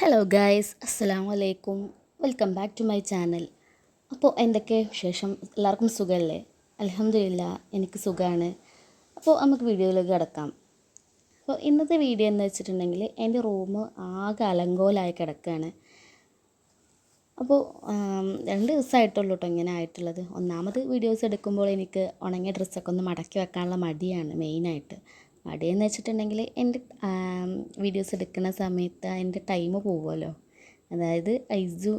Hello guys അസ്സലാമു വലൈക്കും welcome back to my channel അപ്പോൾ എന്തൊക്കെ വിശേഷം? എല്ലാവർക്കും സുഖമല്ലേ അലഹമില്ല എനിക്ക് സുഖമാണ് അപ്പോൾ നമുക്ക് വീഡിയോയിലേക്ക് കിടക്കാം. അപ്പോൾ ഇന്നത്തെ വീഡിയോ എന്ന് വെച്ചിട്ടുണ്ടെങ്കിൽ എന്റെ റൂം ആകെ അലങ്കോലായി കിടക്കുകയാണ്. അപ്പോൾ രണ്ട് ദിവസമായിട്ടുള്ളൂ കേട്ടോ ഇങ്ങനെ ആയിട്ടുള്ളത്. ഒന്നാമത് വീഡിയോസ് എടുക്കുമ്പോൾ എനിക്ക് ഉണങ്ങിയ ഡ്രസ്സൊക്കെ ഒന്ന് മടക്കി വെക്കാനുള്ള മടിയാണ് മെയിനായിട്ട് മടിയെന്ന് വെച്ചിട്ടുണ്ടെങ്കിൽ എന്റെ വീഡിയോസ് എടുക്കുന്ന സമയത്ത് എന്റെ ടൈം പോകുമല്ലോ അതായത് ഐസു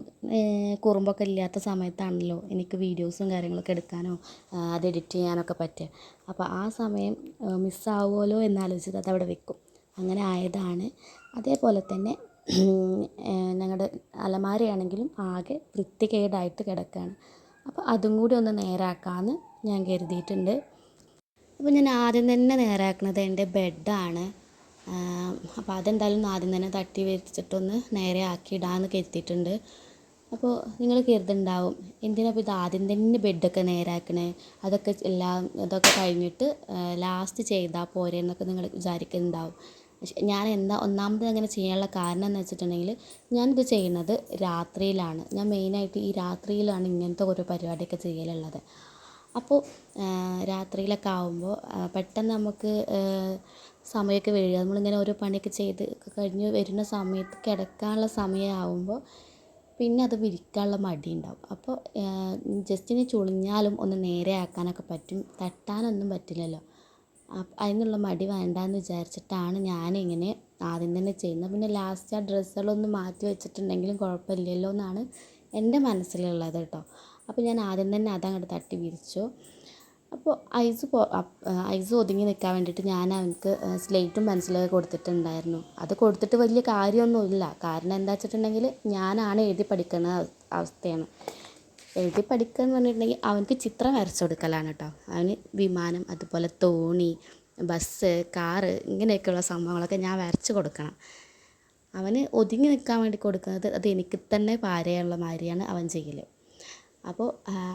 കുറുമ്പൊക്കെ ഇല്ലാത്ത സമയത്താണല്ലോ എനിക്ക് വീഡിയോസും കാര്യങ്ങളൊക്കെ എടുക്കാനോ അത് എഡിറ്റ് ചെയ്യാനൊക്കെ പറ്റുക. അപ്പോൾ ആ സമയം മിസ്സാവുമല്ലോ എന്നാലോചിച്ചിട്ട് അത് അവിടെ വെക്കും. അങ്ങനെ ആയതാണ്. അതേപോലെ തന്നെ ഞങ്ങളുടെ അലമാരയാണെങ്കിലും ആകെ വൃത്തികേടായിട്ട് കിടക്കുകയാണ് അപ്പോൾ അതും കൂടി ഒന്ന് നേരാക്കാമെന്ന് ഞാൻ കരുതിയിട്ടുണ്ട്. അപ്പോൾ ഞാൻ ആദ്യം തന്നെ നേരാക്കുന്നത് എന്റെ ബെഡാണ്. അപ്പോൾ അതെന്തായാലും ആദ്യം തന്നെ തട്ടി വെച്ചിട്ടൊന്ന് നേരെ ആക്കി ഇടാമെന്ന് കരുതിയിട്ടുണ്ട്. അപ്പോൾ നിങ്ങൾ കരുതുന്നുണ്ടാവും എന്തിനാ ഇത് ആദ്യം തന്നെ ബെഡൊക്കെ നേരാക്കണേ? അതൊക്കെ എല്ലാം ഇതൊക്കെ കഴിഞ്ഞിട്ട് ലാസ്റ്റ് ചെയ്താൽ പോരെ എന്നൊക്കെ നിങ്ങൾ വിചാരിക്കുന്നുണ്ടാവും. ഞാൻ എന്താ ഒന്നാമത് അങ്ങനെ ചെയ്യാനുള്ള കാരണം എന്ന് വെച്ചിട്ടുണ്ടെങ്കിൽ ഞാനിത് ചെയ്യുന്നത് രാത്രിയിലാണ്. ഞാൻ മെയിനായിട്ട് ഈ രാത്രിയിലാണ് ഇങ്ങനത്തെ ഓരോ പരിപാടിയൊക്കെ ചെയ്യലുള്ളത്. അപ്പോൾ രാത്രിയിലൊക്കെ ആകുമ്പോൾ പെട്ടെന്ന് നമുക്ക് സമയമൊക്കെ വരിക. നമ്മളിങ്ങനെ ഓരോ പണിയൊക്കെ ചെയ്ത് കഴിഞ്ഞ് വരുന്ന സമയത്ത് കിടക്കാനുള്ള സമയമാകുമ്പോൾ പിന്നെ അത് വിരിക്കാനുള്ള ഉണ്ടാവും അപ്പോൾ ജസ്റ്റ് ഇനി ചുളിഞ്ഞാലും ഒന്ന് നേരെ ആക്കാനൊക്കെ പറ്റും. തട്ടാനൊന്നും പറ്റില്ലല്ലോ. അതിനുള്ള മടി വേണ്ടാന്ന് വിചാരിച്ചിട്ടാണ് ഞാനിങ്ങനെ ആദ്യം തന്നെ ചെയ്യുന്നത്. പിന്നെ ലാസ്റ്റ് ആ ഡ്രസ്സുകളൊന്ന് മാറ്റി വെച്ചിട്ടുണ്ടെങ്കിലും കുഴപ്പമില്ലല്ലോ എന്നാണ് എന്റെ മനസ്സിലുള്ളത് കേട്ടോ. അപ്പോൾ ഞാൻ ആദ്യം തന്നെ അതങ്ങോട്ട് തട്ടി വിരിച്ചു. അപ്പോൾ ഐസ് ഐസ് ഒതുങ്ങി നിൽക്കാൻ വേണ്ടിയിട്ട് ഞാൻ അവനക്ക് സ്ലേറ്റും പെൻസിലൊക്കെ കൊടുത്തിട്ടുണ്ടായിരുന്നു. അത് കൊടുത്തിട്ട് വലിയ കാര്യമൊന്നുമില്ല. കാരണം എന്താ വെച്ചിട്ടുണ്ടെങ്കിൽ ഞാനാണ് എഴുതി പഠിക്കുന്ന അവസ്ഥയാണ്. എഴുതി പഠിക്കുക എന്ന് പറഞ്ഞിട്ടുണ്ടെങ്കിൽ അവനക്ക് ചിത്രം വരച്ചു കൊടുക്കലാണ് കേട്ടോ അവന് വിമാനം അതുപോലെ തോണി ബസ് കാറ് ഇങ്ങനെയൊക്കെയുള്ള സംഭവങ്ങളൊക്കെ ഞാൻ വരച്ചു കൊടുക്കണം. അവന് ഒതുങ്ങി നിൽക്കാൻ വേണ്ടി കൊടുക്കുന്നത് അത് എനിക്ക് തന്നെ പാരയുള്ള മാതിരിയാണ് അവൻ ചെയ്യൽ അപ്പോൾ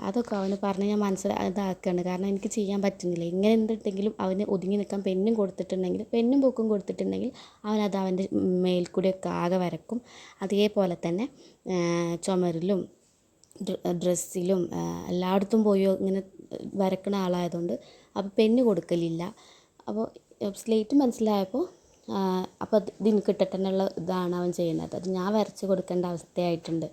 അതൊക്കെ അവന് പറഞ്ഞ് ഞാൻ മനസ്സിലാക്കി ഇതാക്കുകയാണ് കാരണം എനിക്ക് ചെയ്യാൻ പറ്റുന്നില്ല. ഇങ്ങനെ എന്തുണ്ടെങ്കിലും അവന് ഒതുങ്ങി നിൽക്കാൻ പെന്നും കൊടുത്തിട്ടുണ്ടെങ്കിൽ പെന്നും ബുക്കും കൊടുത്തിട്ടുണ്ടെങ്കിൽ അവനത് അവന്റെ മേൽക്കൂടെയൊക്കെ ആകെ വരക്കും. അതേപോലെ തന്നെ ചുമരിലും ഡ്രസ്സിലും എല്ലായിടത്തും പോയി ഇങ്ങനെ വരക്കുന്ന ആളായതുകൊണ്ട് അപ്പോൾ പെന്ന് കൊടുക്കലില്ല. അപ്പോൾ സ്ലേറ്റ് മനസ്സിലായപ്പോൾ അപ്പോൾ അത് ഇതിന് കിട്ടട്ടെന്നുള്ള ഇതാണ് അവൻ ചെയ്യുന്നത്. അത് ഞാൻ വരച്ച് കൊടുക്കേണ്ട അവസ്ഥയായിട്ടുണ്ട്.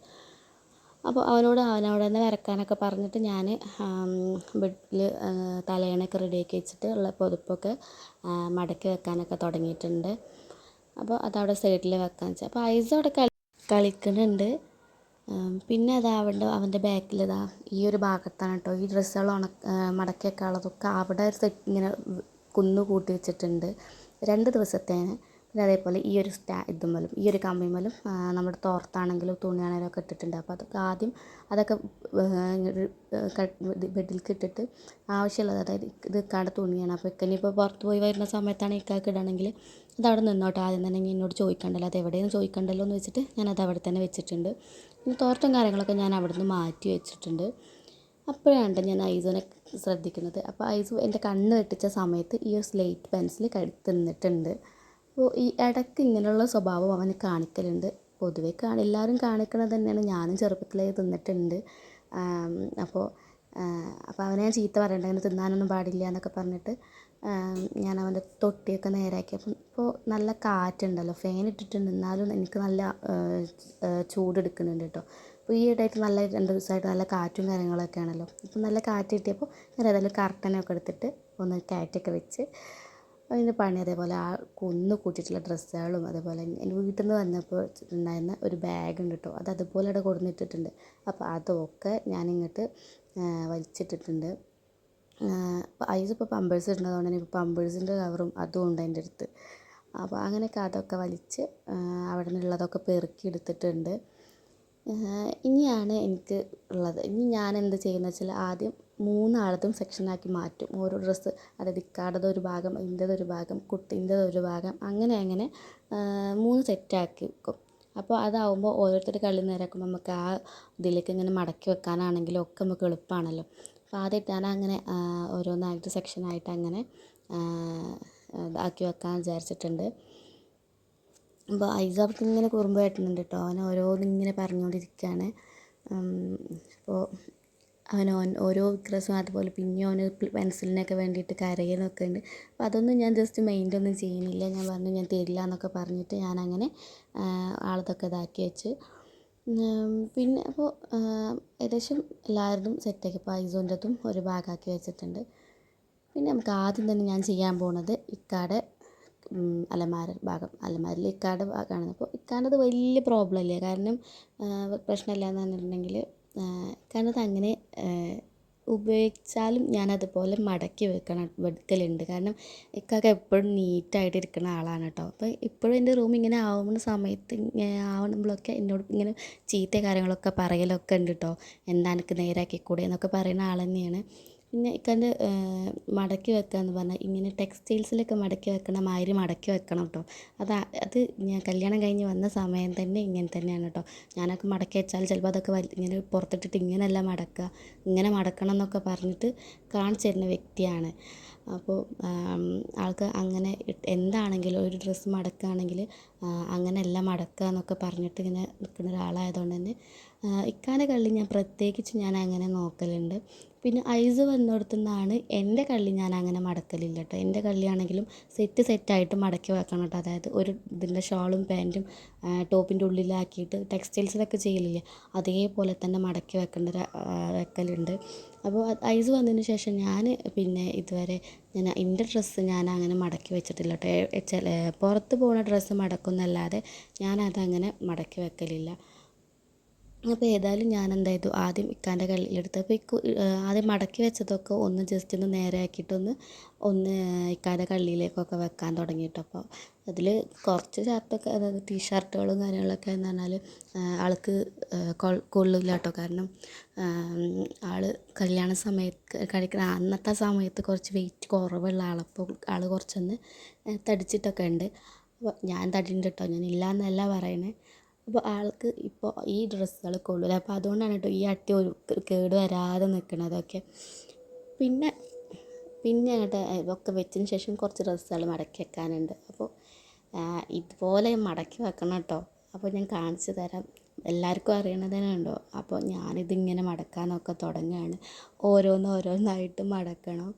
അപ്പോൾ അവനോട് അവനോട് തന്നെ വരക്കാനൊക്കെ പറഞ്ഞിട്ട് ഞാൻ ബെഡിൽ തലയണയൊക്കെ റെഡിയാക്കി വെച്ചിട്ട് ഉള്ള പുതപ്പൊക്കെ മടക്കി വെക്കാനൊക്കെ തുടങ്ങിയിട്ടുണ്ട്. അപ്പോൾ അതവിടെ സൈഡിൽ വെക്കാൻ വെച്ചാൽ അപ്പോൾ ഐസ് അവിടെ കളി കളിക്കുന്നുണ്ട്. പിന്നെ അതാ അവന്റെ അവന്റെ ബാക്കിൽ ഇതാ ഈ ഒരു ഭാഗത്താണ് കേട്ടോ ഈ ഡ്രസ്സുകൾ ഉണക്ക മടക്കി വെക്കാനുള്ളതൊക്കെ അവിടെ സെറ്റ് ഇങ്ങനെ കുന്നു കൂട്ടി വെച്ചിട്ടുണ്ട്. രണ്ട് ദിവസത്തേന്. പിന്നെ അതേപോലെ ഈ ഒരു സ്റ്റാ ഇതുമ്മലും ഈ ഒരു കമ്പിമ്മലും മലും നമ്മുടെ തോർത്താണെങ്കിലും തുണിയാണെങ്കിലും ഒക്കെ ഇട്ടിട്ടുണ്ട്. അപ്പോൾ അതൊക്കെ ആദ്യം അതൊക്കെ ബെഡിലേക്ക് ഇട്ടിട്ട് ആവശ്യമുള്ളത് അതായത് ഇത് ഇക്കാടെ തുണിയാണ്. അപ്പോൾ ഇക്കനി ഇപ്പോൾ പുറത്ത് പോയി വരുന്ന സമയത്താണ് ഇക്കാക്ക് ഇടണമെങ്കിൽ അത് അവിടെ നിന്നോട്ടെ. ആദ്യം തന്നെ എന്നോട് ചോദിക്കണ്ടല്ലോ. അത് എവിടെയെന്ന് ചോദിക്കണ്ടല്ലോ എന്ന് വെച്ചിട്ട് ഞാൻ അത് അവിടെ തന്നെ വെച്ചിട്ടുണ്ട്. പിന്നെ തോർത്തും കാര്യങ്ങളൊക്കെ ഞാൻ അവിടെ നിന്ന് മാറ്റി വെച്ചിട്ടുണ്ട്. അപ്പോഴാണ് ഞാൻ ഐസോനെ ശ്രദ്ധിക്കുന്നത്. അപ്പോൾ ഐസു എന്റെ കണ്ണ് വെട്ടിച്ച സമയത്ത് ഈ ഒരു സ്ലേറ്റ് പെൻസിൽ കഴുത്ത് നിന്നിട്ടുണ്ട്. അപ്പോൾ ഈ ഇടയ്ക്ക് ഇങ്ങനെയുള്ള സ്വഭാവം അവന് കാണിക്കലുണ്ട്. പൊതുവെ കാണി എല്ലാവരും കാണിക്കണത് തന്നെയാണ്. ഞാനും ചെറുപ്പത്തിലേ തിന്നിട്ടുണ്ട്. അപ്പോൾ അപ്പോൾ അവനെ ഞാൻ ചീത്ത പറയണ്ട. അങ്ങനെ തിന്നാനൊന്നും പാടില്ല എന്നൊക്കെ പറഞ്ഞിട്ട് ഞാൻ അവന്റെ തൊട്ടിയൊക്കെ നേരാക്കി അപ്പം ഇപ്പോൾ നല്ല കാറ്റുണ്ടല്ലോ. ഫാൻ ഇട്ടിട്ട് നിന്നാലും എനിക്ക് നല്ല ചൂടെടുക്കുന്നുണ്ട് കേട്ടോ. അപ്പോൾ ഈ ഇടയായിട്ട് നല്ല രണ്ട് ദിവസമായിട്ട് നല്ല കാറ്റും കാര്യങ്ങളൊക്കെ ആണല്ലോ. അപ്പം നല്ല കാറ്റ് കിട്ടിയപ്പോൾ ഞാൻ ഏതായാലും കർട്ടനൊക്കെ എടുത്തിട്ട് ഒന്ന് കാറ്റൊക്കെ വെച്ച് അതിന്റെ പണി അതേപോലെ ആ കുന്ന് കൂട്ടിയിട്ടുള്ള ഡ്രസ്സുകളും അതേപോലെ എന്റെ വീട്ടിൽ നിന്ന് വന്നപ്പോൾ ഉണ്ടായിരുന്ന ഒരു ബാഗുണ്ട് കേട്ടോ അത് അതുപോലെ അവിടെ കൊടുന്നിട്ടിട്ടുണ്ട്. അപ്പോൾ അതൊക്കെ ഞാനിങ്ങോട്ട് വലിച്ചിട്ടിട്ടുണ്ട്. ഐസ് ഇപ്പോൾ പമ്പേഴ്സ് ഇടുന്നതുകൊണ്ട് തന്നെ ഇപ്പോൾ പമ്പേഴ്സിന്റെ കവറും അതും ഉണ്ട് എന്റെ അടുത്ത്. അപ്പോൾ അങ്ങനെയൊക്കെ അതൊക്കെ വലിച്ച് അവിടെ നിന്നുള്ളതൊക്കെ പെറുക്കി എടുത്തിട്ടുണ്ട്. ഇനിയാണ് എനിക്ക് ഉള്ളത്. ഇനി ഞാൻ എന്ത് ചെയ്യുന്നത് വെച്ചാൽ ആദ്യം മൂന്നാളതും സെക്ഷനാക്കി മാറ്റും. ഓരോ ഡ്രസ്സ് അതായത് ഇക്കാടത് ഒരു ഭാഗം എന്റേത് ഒരു ഭാഗം കുട്ടീന്റെത് ഒരു ഭാഗം അങ്ങനെ അങ്ങനെ മൂന്ന് സെറ്റാക്കി വെക്കും. അപ്പോൾ അതാവുമ്പോൾ ഓരോരുത്തർ കളി നേരാക്കുമ്പോൾ നമുക്ക് ആ ഇതിലേക്ക് ഇങ്ങനെ മടക്കി വെക്കാനാണെങ്കിലും ഒക്കെ നമുക്ക് എളുപ്പമാണല്ലോ. അപ്പോൾ ആദ്യമായിട്ട് ഞാൻ അങ്ങനെ ഓരോന്നായിട്ട് സെക്ഷനായിട്ട് അങ്ങനെ ആക്കി വെക്കാൻ വിചാരിച്ചിട്ടുണ്ട്. അപ്പോൾ ഐസ് അവർക്ക് ഇങ്ങനെ കുറുമ്പ് കാട്ടുന്നുണ്ട് കേട്ടോ അവൻ ഓരോന്നിങ്ങനെ പറഞ്ഞുകൊണ്ടിരിക്കുകയാണ് അപ്പോൾ അവൻ ഓരോ വിക്രസും അതുപോലെ പിന്നെ അവന് പെൻസിലിനൊക്കെ വേണ്ടിയിട്ട് കരയുന്നൊക്കെ ഉണ്ട് അപ്പോൾ അതൊന്നും ഞാൻ ജസ്റ്റ് മൈൻഡ് ഒന്നും ചെയ്യുന്നില്ല. ഞാൻ പറഞ്ഞു ഞാൻ തരില്ല എന്നൊക്കെ പറഞ്ഞിട്ട് ഞാനങ്ങനെ ആളതൊക്കെ ഇതാക്കി വെച്ച്. പിന്നെ അപ്പോൾ ഏകദേശം എല്ലാവരുടെയും സെറ്റാക്കി അപ്പോൾ ഐസോന്റെതും ഒരു ഭാഗമാക്കി വെച്ചിട്ടുണ്ട്. പിന്നെ നമുക്ക് ആദ്യം തന്നെ ഞാൻ ചെയ്യാൻ പോണത് ഇക്കാടെ അലമാര ഭാഗം അലമാരയിൽ ഇക്കാടെ ഭാഗമാണ് അപ്പോൾ ഇക്കാണ്ടത് വലിയ പ്രോബ്ലം ഇല്ല കാരണം പ്രശ്നമില്ല എന്ന് പറഞ്ഞിട്ടുണ്ടെങ്കിൽ കാരണം അങ്ങനെ ഉപയോഗിച്ചാലും ഞാനതുപോലെ മടക്കി വെക്കണം വെക്കലുണ്ട്. കാരണം ഇക്കാക്ക എപ്പോഴും നീറ്റായിട്ട് ഇരിക്കുന്ന ആളാണ് കേട്ടോ. അപ്പോൾ ഇപ്പോഴും എന്റെ റൂം ഇങ്ങനെ ആവുന്ന സമയത്ത് ആവുമ്പോഴൊക്കെ എന്നോട് ഇങ്ങനെ ചീത്ത കാര്യങ്ങളൊക്കെ പറയലൊക്കെ ഉണ്ട് കേട്ടോ. എന്താ എനിക്ക് നേരാക്കിക്കൂടെ എന്നൊക്കെ പറയുന്ന ആൾ തന്നെയാണ്. പിന്നെ ഇക്കാന്റെ മടക്കി വെക്കുക എന്ന് പറഞ്ഞാൽ ഇങ്ങനെ ടെക്സ്റ്റൈൽസിലൊക്കെ മടക്കി വെക്കണ മാതിരി മടക്കി വെക്കണം കേട്ടോ അത് അത് ഞാൻ കല്യാണം കഴിഞ്ഞ് വന്ന സമയം തന്നെ ഇങ്ങനെ തന്നെയാണ് കേട്ടോ ഞാനൊക്കെ മടക്കി വെച്ചാൽ ചിലപ്പോൾ അതൊക്കെ ഇങ്ങനെ പുറത്തിട്ടിട്ട് ഇങ്ങനെയല്ല മടക്കുക ഇങ്ങനെ മടക്കണം എന്നൊക്കെ പറഞ്ഞിട്ട് കാണിച്ചു തരുന്ന വ്യക്തിയാണ്. അപ്പോൾ ആൾക്ക് അങ്ങനെ എന്താണെങ്കിലും ഒരു ഡ്രസ്സ് മടക്കുകയാണെങ്കിൽ അങ്ങനെയല്ല മടക്കുക എന്നൊക്കെ പറഞ്ഞിട്ട് ഇങ്ങനെ നിൽക്കുന്ന ഒരാളായതുകൊണ്ട് തന്നെ ഇക്കാന്റെ കളി ഞാൻ പ്രത്യേകിച്ച് ഞാൻ അങ്ങനെ നോക്കലുണ്ട്. പിന്നെ ഐസ് വന്നിടത്തു നിന്നാണ് എന്റെ കള്ളി ഞാൻ അങ്ങനെ മടക്കലില്ല കേട്ടോ എന്റെ കള്ളിയാണെങ്കിലും സെറ്റ് സെറ്റായിട്ട് മടക്കി വെക്കണം കേട്ടോ. അതായത് ഒരു ഇതിന്റെ ഷോളും പാന്റും ടോപ്പിന്റെ ഉള്ളിലാക്കിയിട്ട് ടെക്സ്റ്റൈൽസിലൊക്കെ ചെയ്യലില്ലേ? അതേപോലെ തന്നെ മടക്കി വെക്കേണ്ട വെക്കലുണ്ട്. അപ്പോൾ ഐസ് വന്നതിന് ശേഷം ഞാൻ പിന്നെ ഇതുവരെ ഞാൻ എന്റെ ഡ്രസ്സ് ഞാൻ അങ്ങനെ മടക്കി വെച്ചിട്ടില്ല കേട്ടോ. പുറത്ത് പോകുന്ന ഡ്രസ്സ് മടക്കുന്നല്ലാതെ ഞാനതങ്ങനെ മടക്കി വെക്കലില്ല. അപ്പോൾ ഏതായാലും ഞാൻ എന്തായത് ആദ്യം ഇക്കാന്റെ കള്ളിയിലെടുത്ത് അപ്പോൾ ഇക്കു ആദ്യം മടക്കി വെച്ചതൊക്കെ ഒന്ന് ജസ്റ്റ് ഒന്ന് നേരെ ആക്കിയിട്ടൊന്ന് ഒന്ന് ഇക്കാന്റെ കള്ളിയിലേക്കൊക്കെ വെക്കാൻ തുടങ്ങിയിട്ട് അപ്പോൾ അതിൽ കുറച്ച് ഷർട്ടൊക്കെ അതായത് ടീ ഷർട്ടുകളും കാര്യങ്ങളൊക്കെ എന്ന് പറഞ്ഞാൽ ആൾക്ക് കൊള്ളില്ല കേട്ടോ കാരണം ആൾ കല്യാണ സമയത്ത് കഴിക്കുന്ന അന്നത്തെ സമയത്ത് കുറച്ച് വെയിറ്റ് കുറവുള്ള ആളപ്പോൾ ആൾ കുറച്ചൊന്ന് തടിച്ചിട്ടൊക്കെ ഉണ്ട്. ഞാൻ തടിയുണ്ട് കേട്ടോ ഞാൻ ഇല്ല എന്നല്ല പറയുന്നത് അപ്പോൾ ആൾക്ക് ഇപ്പോൾ ഈ ഡ്രസ്സുകൾ കൊള്ളില്ല അപ്പോൾ അതുകൊണ്ടാണ് കേട്ടോ ഈ അട്ടി ഒരു കേട് വരാതെ നിൽക്കുന്നതൊക്കെ പിന്നെ പിന്നെ അങ്ങോട്ട് ഇതൊക്കെ വെച്ചതിന് ശേഷം കുറച്ച് ഡ്രസ്സുകൾ മടക്കി വെക്കാനുണ്ട്. അപ്പോൾ ഇതുപോലെ മടക്കി വെക്കണം കേട്ടോ അപ്പോൾ ഞാൻ കാണിച്ചു തരാം. എല്ലാവർക്കും അറിയണതന്നെ ഉണ്ടോ? അപ്പോൾ ഞാനിതിങ്ങനെ മടക്കാനൊക്കെ തുടങ്ങുകയാണ് ഓരോന്ന് ഓരോന്നായിട്ട് മടക്കണം.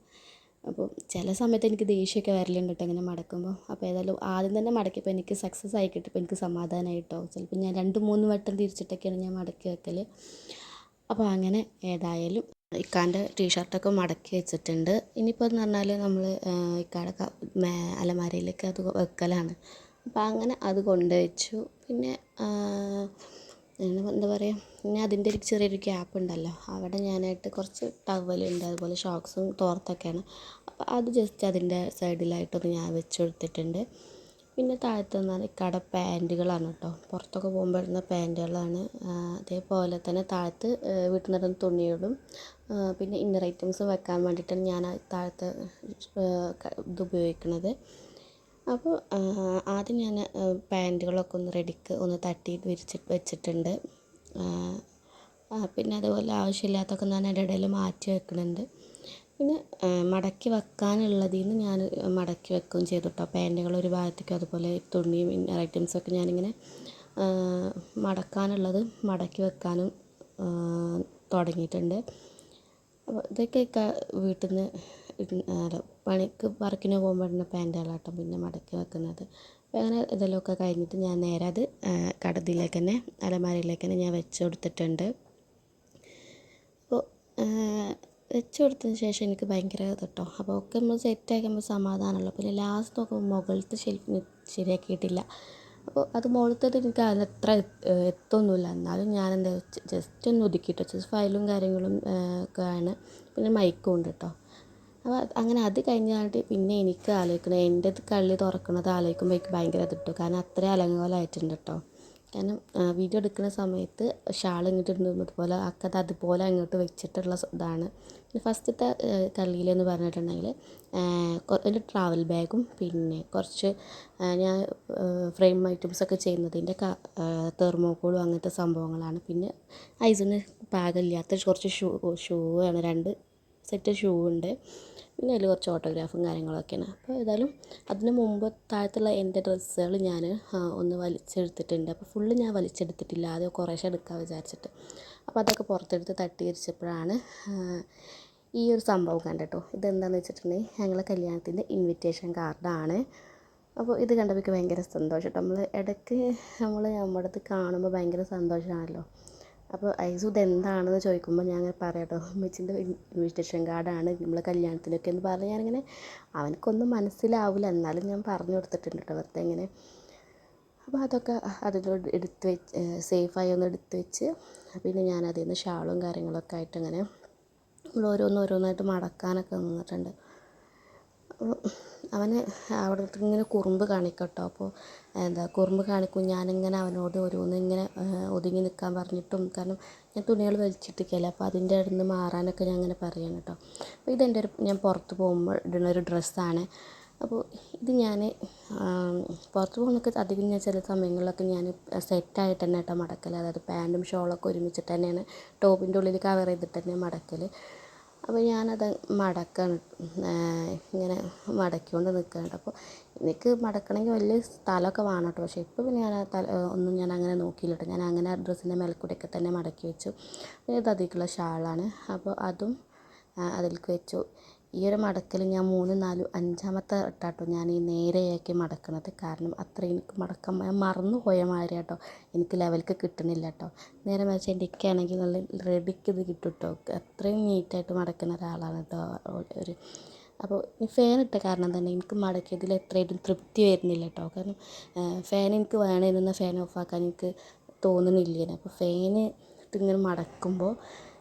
അപ്പോൾ ചില സമയത്ത് എനിക്ക് ദേഷ്യമൊക്കെ വരലുണ്ട് കേട്ടോ ഇങ്ങനെ മടക്കുമ്പോൾ. അപ്പോൾ ഏതായാലും ആദ്യം തന്നെ മടക്കിയപ്പോൾ എനിക്ക് സക്സസ് ആയി കിട്ടിയപ്പോൾ എനിക്ക് സമാധാനമായി കേട്ടോ. ചിലപ്പോൾ ഞാൻ രണ്ട് മൂന്ന് വട്ടം തിരിച്ചിട്ടൊക്കെയാണ് ഞാൻ മടക്കി വെക്കൽ അപ്പോൾ അങ്ങനെ ഏതായാലും ഇക്കാന്റെ ടീഷർട്ടൊക്കെ മടക്കി വെച്ചിട്ടുണ്ട്. ഇനിയിപ്പോൾ എന്ന് പറഞ്ഞാൽ നമ്മൾ ഇക്കാടെ അലമാരയിലേക്ക് അത് വെക്കലാണ്. അപ്പോൾ അങ്ങനെ അത് കൊണ്ടുവച്ചു പിന്നെ എന്താ പറയുക പിന്നെ അതിന്റെ ഒരു ചെറിയൊരു ഗ്യാപ്പ് ഉണ്ടല്ലോ. അവിടെ ഞാനായിട്ട് കുറച്ച് ടവലുണ്ട് അതുപോലെ ഷോക്സും തോർത്തൊക്കെയാണ്. അപ്പോൾ അത് ജസ്റ്റ് അതിന്റെ സൈഡിലായിട്ടൊന്ന് ഞാൻ വെച്ച് കൊടുത്തിട്ടുണ്ട്. പിന്നെ താഴത്ത് നിന്നാൽ ഇക്കടെ പാന്റുകളാണ് കേട്ടോ പുറത്തൊക്കെ പോകുമ്പോൾ ഇടുന്ന പാന്റുകളാണ് അതേപോലെ തന്നെ താഴത്ത് വീട്ടിൽ നിന്ന് തുണികളും പിന്നെ ഇന്നർ ഐറ്റംസ് വെക്കാൻ വേണ്ടിയിട്ടാണ് ഞാൻ താഴത്തെ ഇത് ഉപയോഗിക്കുന്നത് അപ്പോൾ ആദ്യം ഞാൻ പാന്റുകളൊക്കെ ഒന്ന് റെഡിക്ക് ഒന്ന് തട്ടി വിരിച്ച് വെച്ചിട്ടുണ്ട്. പിന്നെ അതുപോലെ ആവശ്യമില്ലാത്തതൊക്കെ ഞാൻ അതിന്റെ ഇടയിൽ മാറ്റി വെക്കുന്നുണ്ട് പിന്നെ മടക്കി വെക്കാനുള്ളതിൽ നിന്ന് ഞാൻ മടക്കി വെക്കുകയും ചെയ്തു കേട്ടോ പാന്റുകൾ ഒരു ഭാഗത്തേക്കും അതുപോലെ തുണിയും ഇന്നർ ഐറ്റംസൊക്കെ ഞാനിങ്ങനെ മടക്കാനുള്ളത് മടക്കി വെക്കാനും തുടങ്ങിയിട്ടുണ്ട്. അപ്പോൾ ഇതൊക്കെ വീട്ടിൽ നിന്ന് പണിക്ക് വർക്കിന് പോകുമ്പോൾ ഇടുന്ന കേട്ടോ പിന്നെ മടക്കി വെക്കുന്നത്. അപ്പോൾ അങ്ങനെ ഇതെല്ലാമൊക്കെ കഴിഞ്ഞിട്ട് ഞാൻ നേരെ അത് കടതിയിലേക്ക് തന്നെ അലമാരയിലേക്ക് തന്നെ ഞാൻ വെച്ച് കൊടുത്തിട്ടുണ്ട്. അപ്പോൾ വെച്ച് കൊടുത്തതിന് ശേഷം എനിക്ക് ഭയങ്കര കേട്ടോ അപ്പോൾ ഒക്കെ നമ്മൾ സെറ്റ് ആക്കുമ്പോൾ സമാധാനമുള്ളൂ. പിന്നെ ലാസ്റ്റ് നോക്കുമ്പോൾ മുകളിലത്തെ ഷെൽഫ് ശരിയാക്കിയിട്ടില്ല. അപ്പോൾ അത് മുകളിലത്തത് എനിക്ക് അത്ര എത്തൊന്നുമില്ല. എന്നാലും ഞാൻ എന്താ ജസ്റ്റ് ഒന്ന് ഒതുക്കിയിട്ട്. ജസ്റ്റ് ഫയലും കാര്യങ്ങളും ഒക്കെ ആണ്. പിന്നെ മൈക്കും ഉണ്ട് കേട്ടോ അപ്പോൾ അങ്ങനെ അത് കഴിഞ്ഞാണ്ട് പിന്നെ എനിക്ക് ആലോചിക്കണം. എന്റെ കള്ളി തുറക്കണത് ആലോചിക്കുമ്പോൾ എനിക്ക് ഭയങ്കര ഇത് കിട്ടും. കാരണം അത്രയും അലങ്കോലമായിട്ടുണ്ട് കേട്ടോ. കാരണം വീഡിയോ എടുക്കുന്ന സമയത്ത് ഷാൾ ഇങ്ങോട്ട് ഇടുന്നതുപോലെ അക്കത് അതുപോലെ അങ്ങോട്ട് വെച്ചിട്ടുള്ള ഇതാണ്. ഫസ്റ്റത്തെ കള്ളിയിലെന്ന് പറഞ്ഞിട്ടുണ്ടെങ്കിൽ എന്റെ ട്രാവൽ ബാഗും പിന്നെ കുറച്ച് ഞാൻ ഫ്രെയിം ഐറ്റംസ് ഒക്കെ ചെയ്യുന്നതിന്റെ തെർമോക്കോളും അങ്ങനത്തെ സംഭവങ്ങളാണ്. പിന്നെ ഐസിന് പാകില്ലാത്ത കുറച്ച് ഷൂ ഷൂ ആണ് രണ്ട് സെറ്റ് ഷൂ ഉണ്ട് പിന്നെ അതിൽ കുറച്ച് ഓട്ടോഗ്രാഫും കാര്യങ്ങളൊക്കെയാണ്. അപ്പോൾ ഏതായാലും അതിന് മുമ്പ് താഴത്തുള്ള എന്റെ ഡ്രസ്സുകൾ ഞാൻ ഒന്ന് വലിച്ചെടുത്തിട്ടുണ്ട്. അപ്പോൾ ഫുള്ള് ഞാൻ വലിച്ചെടുത്തിട്ടില്ല. ആദ്യം കുറേശ്ശെ എടുക്കാൻ വിചാരിച്ചിട്ട്. അപ്പോൾ അതൊക്കെ പുറത്തെടുത്ത് തട്ടി വിരിച്ചപ്പോഴാണ് ഈ ഒരു സംഭവം കണ്ടിട്ടോ. ഇതെന്താണെന്ന് വെച്ചിട്ടുണ്ടെങ്കിൽ ഞങ്ങളെ കല്യാണത്തിന്റെ ഇൻവിറ്റേഷൻ കാർഡാണ് അപ്പോൾ ഇത് കണ്ടപ്പോൾ എനിക്ക് ഭയങ്കര സന്തോഷം കേട്ടോ നമ്മൾ ഇടയ്ക്ക് നമ്മൾ നമ്മുടെ അടുത്ത് കാണുമ്പോൾ ഭയങ്കര സന്തോഷമാണല്ലോ. അപ്പോൾ ഐസു ഇതെന്താണെന്ന് ചോദിക്കുമ്പോൾ ഞാൻ അങ്ങനെ പറയട്ടോ അമ്മച്ചിന്റെ ഇൻവിറ്റേഷൻ കാർഡാണ് നമ്മളെ കല്യാണത്തിനൊക്കെ എന്ന് പറഞ്ഞ് ഞാനിങ്ങനെ അവനക്കൊന്നും മനസ്സിലാവില്ല എന്നാലും ഞാൻ പറഞ്ഞു കൊടുത്തിട്ടുണ്ട് കേട്ടോ വെറുതെ ഇങ്ങനെ. അപ്പോൾ അതൊക്കെ അതിലോട്ട് എടുത്ത് വെച്ച് സേഫായി ഒന്ന് എടുത്ത് വെച്ച് പിന്നെ ഞാൻ അതിൽ നിന്ന് ഷാളും കാര്യങ്ങളൊക്കെ ആയിട്ട് അങ്ങനെ നമ്മൾ ഓരോന്ന് ഓരോന്നായിട്ട് മടക്കാനൊക്കെ നിന്നിട്ടുണ്ട്. അപ്പോൾ അവന് അവിടെ ഇങ്ങനെ കുറുമ്പ് കാണിക്കും കേട്ടോ അപ്പോൾ എന്താ കുറുമ്പ് കാണിക്കും. ഞാനിങ്ങനെ അവനോട് ഓരോന്ന് ഇങ്ങനെ ഒതുങ്ങി നിൽക്കാൻ പറഞ്ഞിട്ടും കാരണം ഞാൻ തുണികൾ വലിച്ചിട്ടിരിക്കുകയല്ലേ അപ്പോൾ അതിന്റെ ഇടയിൽ നിന്ന് മാറാനൊക്കെ ഞാൻ ഇങ്ങനെ പറയാണ് കേട്ടോ അപ്പോൾ ഇതെന്റെ ഒരു ഞാൻ പുറത്ത് പോകുമ്പോൾ ഇടുന്ന ഒരു ഡ്രസ്സാണ്. അപ്പോൾ ഇത് ഞാൻ പുറത്ത് പോകുന്നൊക്കെ അധികം ഞാൻ ചില സമയങ്ങളിലൊക്കെ ഞാൻ സെറ്റായിട്ട് തന്നെ കേട്ടോ മടക്കൽ അതായത് പാന്റും ഷോളൊക്കെ ഒരുമിച്ചിട്ട് തന്നെയാണ് ടോപ്പിന്റെ ഉള്ളിൽ കവർ ചെയ്തിട്ട് തന്നെ മടക്കൽ അപ്പോൾ ഞാനത് മടക്കാണ് ഇങ്ങനെ മടക്കിക്കൊണ്ട് നിൽക്കുകയാണ്. അപ്പോൾ എനിക്ക് മടക്കണമെങ്കിൽ വലിയ സ്ഥലമൊക്കെ വേണം കേട്ടോ. പക്ഷേ ഇപ്പോൾ പിന്നെ ഞാൻ തല ഒന്നും ഞാൻ അങ്ങനെ നോക്കിയില്ല കേട്ടോ. ഞാൻ അങ്ങനെ ഡ്രസ്സിന്റെ മേൽക്കൂടെയൊക്കെ തന്നെ മടക്കി വെച്ചു. ഇത് അതിലേക്കുള്ള ഷാളാണ്. അപ്പോൾ അതും അതിലേക്ക് വെച്ചു. ഈ ഒരു മടക്കൽ ഞാൻ മൂന്ന് നാല് അഞ്ചാമത്തെ വട്ടാട്ടോ ഞാൻ ഈ നേരെയാക്കി മടക്കണത്. കാരണം അത്ര എനിക്ക് മടക്കാൻ ഞാൻ മറന്നു പോയ മാതിരി കേട്ടോ എനിക്ക് ലെവൽക്ക് കിട്ടുന്നില്ല കേട്ടോ നേരെ മറിച്ച് എന്റെ ഇക്കയാണെങ്കിൽ നല്ല റെഡിക്ക് ഇത് കിട്ടും കേട്ടോ അത്രയും നീറ്റായിട്ട് മടക്കുന്ന ഒരാളാണ് കേട്ടോ ഒരു. അപ്പോൾ ഈ ഫാൻ ഇട്ട കാരണം തന്നെ എനിക്ക് മടക്കിയതിൽ എത്രയായിട്ടും തൃപ്തി വരുന്നില്ല കേട്ടോ കാരണം ഫാൻ എനിക്ക് വേണമെന്ന ഫാൻ ഓഫാക്കാൻ എനിക്ക് തോന്നുന്നില്ല അപ്പോൾ ഫാന് ഇട്ടിങ്ങനെ മടക്കുമ്പോൾ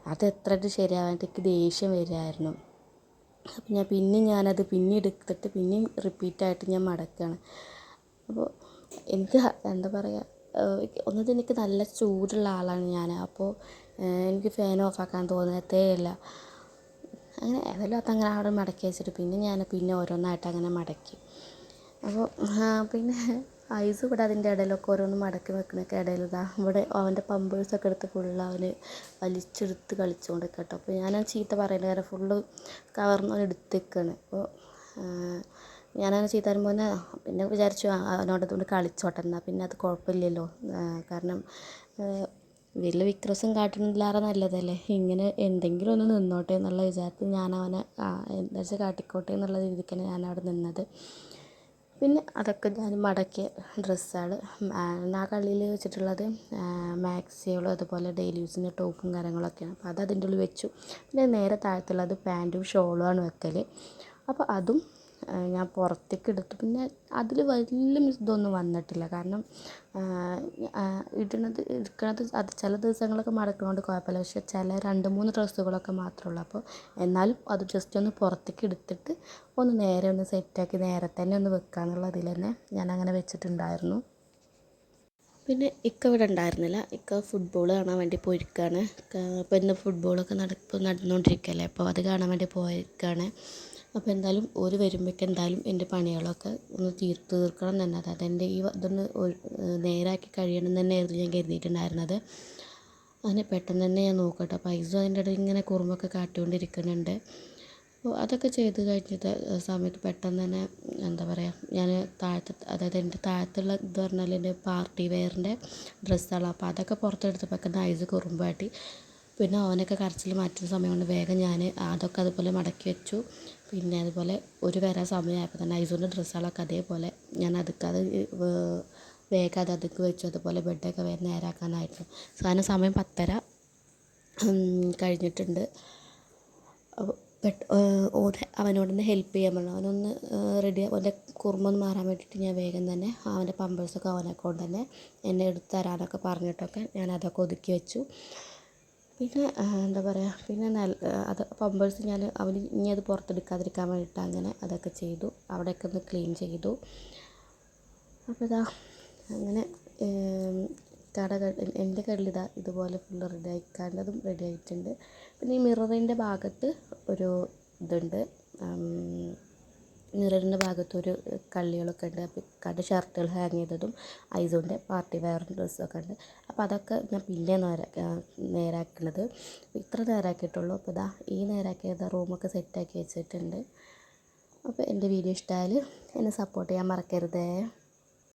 അത് എത്രയായിട്ട് ശരിയാവാനായിട്ട് എനിക്ക് ദേഷ്യം വരുമായിരുന്നു അപ്പം ഞാൻ പിന്നെ ഞാനത് പിന്നെ എടുത്തിട്ട് പിന്നെയും റിപ്പീറ്റായിട്ട് ഞാൻ മടക്കുകയാണ് അപ്പോൾ എനിക്ക് എന്താ പറയുക ഒന്നത് എനിക്ക് നല്ല ചൂടുള്ള ആളാണ് ഞാൻ. അപ്പോൾ എനിക്ക് ഫാൻ ഓഫാക്കാൻ തോന്നത്തേ ഇല്ല. അങ്ങനെ ഏതായാലും അതങ്ങനെ അവിടെ മടക്കി വെച്ചിട്ട് പിന്നെ ഞാൻ പിന്നെ ഓരോന്നായിട്ട് അങ്ങനെ മടക്കി. അപ്പോൾ പിന്നെ ഐസ് ഇവിടെ അതിന്റെ ഇടയിലൊക്കെ ഓരോന്ന് മടക്കി വെക്കണൊക്കെ ഇടയിൽ ഇതാ ഇവിടെ അവന്റെ പമ്പേഴ്സൊക്കെ എടുത്ത് ഫുള്ള് അവന് വലിച്ചെടുത്ത് കളിച്ചുകൊണ്ട് കേട്ടോ അപ്പോൾ ഞാൻ ചീത്ത പറയുന്നത് കാരണം ഫുള്ള് കവർന്ന് അവൻ എടുത്തേക്കാണ്. അപ്പോൾ ഞാനങ്ങനെ ചീത്ത പറയുമ്പോൾ തന്നെ പിന്നെ വിചാരിച്ചു അവനോട് അതുകൊണ്ട് കളിച്ചോട്ടെ എന്നാൽ പിന്നെ അത് കുഴപ്പമില്ലല്ലോ. കാരണം വലിയ വിക്രസം കാട്ടുന്നില്ലാതെ നല്ലതല്ലേ? ഇങ്ങനെ എന്തെങ്കിലും ഒന്ന് നിന്നോട്ടെ എന്നുള്ള വിചാരത്തിൽ ഞാൻ അവനെ എന്താ വെച്ചാൽ കാട്ടിക്കോട്ടെ എന്നുള്ള രീതിക്കാണ് ഞാൻ അവിടെ നിന്നത്. പിന്നെ അതൊക്കെ ഞാൻ മടക്കിയ ഡ്രസ്സാണ്. ആ കള്ളിയിൽ വെച്ചിട്ടുള്ളത് മാക്സികളും അതുപോലെ ഡെയിലി യൂസിന്റെ ടോപ്പും കാര്യങ്ങളൊക്കെയാണ്. അപ്പോൾ അത് അതിന്റെ ഉള്ളിൽ വെച്ചു. പിന്നെ നേരെ താഴത്തുള്ളത് പാന്റും ഷോളുമാണ് വെക്കൽ അപ്പോൾ അതും ഞാൻ പുറത്തേക്ക് എടുത്തു. പിന്നെ അതിൽ വലിയ ഇതൊന്നും വന്നിട്ടില്ല. കാരണം ഇടുന്നത് എടുക്കണത് അത് ചില ദിവസങ്ങളൊക്കെ മടക്കണോണ്ട് കുഴപ്പമില്ല. പക്ഷെ ചില രണ്ട് മൂന്ന് ഡ്രസ്സുകളൊക്കെ മാത്രമേ ഉള്ളൂ. അപ്പോൾ എന്നാലും അത് ജസ്റ്റ് ഒന്ന് പുറത്തേക്ക് എടുത്തിട്ട് ഒന്ന് നേരെ ഒന്ന് സെറ്റാക്കി നേരെ തന്നെ ഒന്ന് വെക്കാന്നുള്ള ഇതിൽ തന്നെ ഞാൻ അങ്ങനെ വെച്ചിട്ടുണ്ടായിരുന്നു. പിന്നെ ഇക്ക ഇവിടെ ഉണ്ടായിരുന്നില്ല. ഇക്ക ഫുട്ബോൾ കാണാൻ വേണ്ടി പോയിരിക്കുകയാണ് ഇപ്പോൾ ഇന്ന് ഫുട്ബോളൊക്കെ നടപ്പ് നടന്നുകൊണ്ടിരിക്കുകയല്ലേ അപ്പോൾ അത് കാണാൻ വേണ്ടി പോയിരിക്കുകയാണ് അപ്പോൾ എന്തായാലും ഓര് വരുമ്പോഴേക്ക് എന്തായാലും എന്റെ പണികളൊക്കെ ഒന്ന് തീർത്ത് തീർക്കണം തന്നെ. അതായത് എന്റെ ഈ ഇതൊന്ന് നേരാക്കി കഴിയണം എന്ന് തന്നെയായിരുന്നു ഞാൻ കരുതിയിട്ടുണ്ടായിരുന്നത്. അതിന് പെട്ടെന്ന് തന്നെ ഞാൻ നോക്കട്ടെ. പൈസ അതിന്റെ ഇടയിൽ ഇങ്ങനെ കുറുമ്പൊക്കെ കാട്ടിക്കൊണ്ടിരിക്കുന്നുണ്ട്. അപ്പോൾ അതൊക്കെ ചെയ്ത് കഴിഞ്ഞിട്ട് സമയത്ത് പെട്ടെന്ന് തന്നെ എന്താ പറയുക ഞാൻ താഴത്തെ അതായത് എന്റെ താഴത്തുള്ള ഇത് പറഞ്ഞാൽ എന്റെ പാർട്ടി വെയറിന്റെ ഡ്രസ്സുകളാണ് അപ്പോൾ അതൊക്കെ പുറത്തെടുത്തപ്പോൾ ഐസ് കുറുമ്പാട്ടി പിന്നെ അവനൊക്കെ കരച്ചിൽ മാറ്റുന്ന സമയം കൊണ്ട് വേഗം ഞാൻ അതൊക്കെ അതുപോലെ മടക്കി വെച്ചു. പിന്നെ അതുപോലെ ഒരു വരാൻ സമയമായപ്പോൾ തന്നെ ഐസൂന്റെ ഡ്രസ്സുകളൊക്കെ അതേപോലെ ഞാൻ അടുക്കാതെ വേഗം അത് വെച്ചു. അതുപോലെ ബെഡൊക്കെ വേഗം നേരാക്കാനായിരുന്നു സാധനം സമയം പത്തര കഴിഞ്ഞിട്ടുണ്ട്. അപ്പോൾ ഓനെ അവനോടൊന്ന് ഹെൽപ്പ് ചെയ്യാൻ പറഞ്ഞു. അവനൊന്ന് റെഡി അവന്റെ കുറുമ്പൊന്ന് മാറാൻ വേണ്ടിയിട്ട് ഞാൻ വേഗം തന്നെ അവന്റെ പമ്പേഴ്സൊക്കെ അവനെ കൊണ്ട് തന്നെ എന്നെ എടുത്തു തരാനൊക്കെ പറഞ്ഞിട്ടൊക്കെ ഞാൻ അതൊക്കെ ഒതുക്കി വെച്ചു. പിന്നെ എന്താ പറയുക പിന്നെ നല്ല അത് പമ്പേഴ്സ് ഞാൻ അവന് ഇനി അത് പുറത്തെടുക്കാതിരിക്കാൻ വേണ്ടിയിട്ട് അങ്ങനെ അതൊക്കെ ചെയ്തു. അവിടെയൊക്കെ ഒന്ന് ക്ലീൻ ചെയ്തു. അപ്പോൾ ഇതാ അങ്ങനെ കട എന്റെ കടലിതാ ഇതുപോലെ ഫുള്ള് റെഡി ആയിക്കാണ്ടതും റെഡി ആയിട്ടുണ്ട്. പിന്നെ ഈ മിററിന്റെ ഭാഗത്ത് ഒരു ഇതുണ്ട് മിററിന്റെ ഭാഗത്തൊരു കള്ളികളൊക്കെ ഉണ്ട്. അപ്പോൾ ഇക്കാന്റെ ഷർട്ടുകൾ ഹാങ് ചെയ്തതും ഐസോന്റെ പാർട്ടി വെയർ ഡ്രസ്സൊക്കെ ഉണ്ട്. അപ്പോൾ അതൊക്കെ ഞാൻ പിന്നെ നേരാ നേരാക്കുന്നത്. ഇത്ര നേരാക്കിയിട്ടുള്ളൂ. അപ്പോൾ ഇതാ ഈ നേരാക്കിയത് റൂമൊക്കെ സെറ്റാക്കി വെച്ചിട്ടുണ്ട്. അപ്പോൾ എന്റെ വീഡിയോ ഇഷ്ടമായാൽ എന്നെ സപ്പോർട്ട് ചെയ്യാൻ മറക്കരുതേ.